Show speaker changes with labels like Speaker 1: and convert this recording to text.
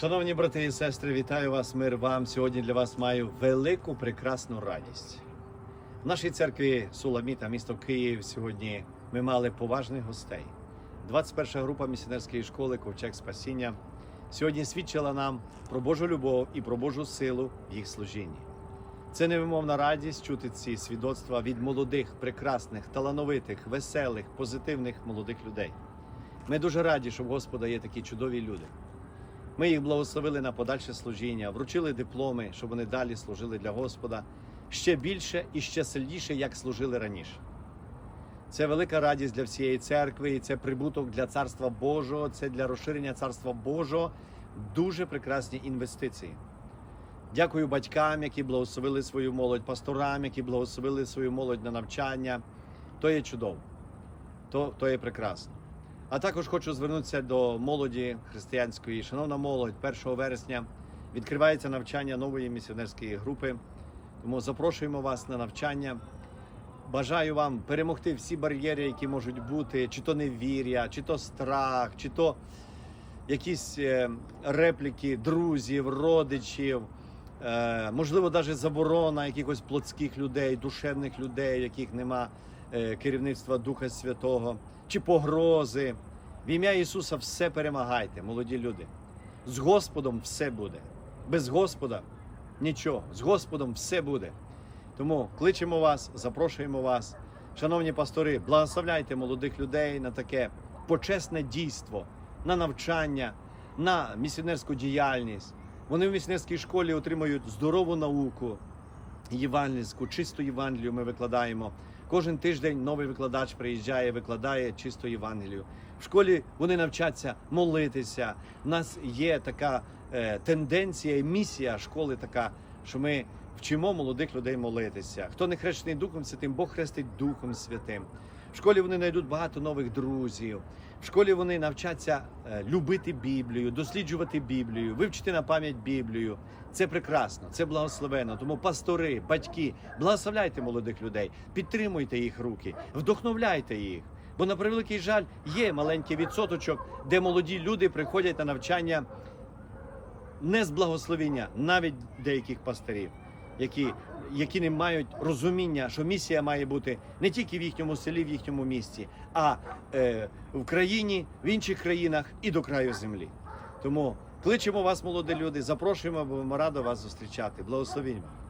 Speaker 1: Шановні брати і сестри, вітаю вас, мир вам. Сьогодні для вас маю велику прекрасну радість. В нашій церкві Суламіта, місто Київ, сьогодні ми мали поважних гостей. 21 група місіонерської школи Ковчег Спасіння сьогодні свідчила нам про Божу любов і про Божу силу в їх служінні. Це невимовна радість чути ці свідоцтва від молодих, прекрасних, талановитих, веселих, позитивних молодих людей. Ми дуже раді, що в Господа є такі чудові люди. Ми їх благословили на подальше служіння, вручили дипломи, щоб вони далі служили для Господа ще більше і ще сильніше, як служили раніше. Це велика радість для всієї церкви, і це прибуток для Царства Божого, це для розширення Царства Божого. Дуже прекрасні інвестиції. Дякую батькам, які благословили свою молодь, пасторам, які благословили свою молодь на навчання. То є чудово, то, то є прекрасно. А також хочу звернутися до молоді християнської. Шановна молодь, 1 вересня відкривається навчання нової місіонерської групи. Тому запрошуємо вас на навчання. Бажаю вам перемогти всі бар'єри, які можуть бути, чи то невір'я, чи то страх, чи то якісь е, репліки друзів, родичів, е, можливо, навіть заборона якихось плотських людей, душевних людей, яких нема керівництва Духа Святого, чи погрози. В ім'я Ісуса все перемагайте, молоді люди. З Господом все буде. Без Господа нічого. З Господом все буде. Тому кличемо вас, запрошуємо вас. Шановні пастори, благословляйте молодих людей на таке почесне дійство, на навчання, на місіонерську діяльність. Вони в місіонерській школі отримують здорову науку, євангельську, чисту Євангелію ми викладаємо. Кожен тиждень новий викладач приїжджає, викладає чисту Євангелію. В школі вони навчаться молитися. У нас є така е, тенденція місія школи така, що ми вчимо молодих людей молитися. Хто не хрещений Духом Святим, Бог хрестить Духом Святим. В школі вони знайдуть багато нових друзів. В школі вони навчаться е, любити Біблію, досліджувати Біблію, вивчити на пам'ять Біблію. Це прекрасно, це благословенно. Тому пастори, батьки, благословляйте молодих людей, підтримуйте їх руки, вдохновляйте їх. Бо на превеликий жаль є маленький відсоточок, де молоді люди приходять на навчання не з благословення, навіть деяких пастирів, які, які не мають розуміння, що місія має бути не тільки в їхньому селі, в їхньому місті, а е, в країні, в інших країнах і до краю землі. Тому кличемо вас, молоді люди, запрошуємо, бо ми раді вас зустрічати. Благословінь вам.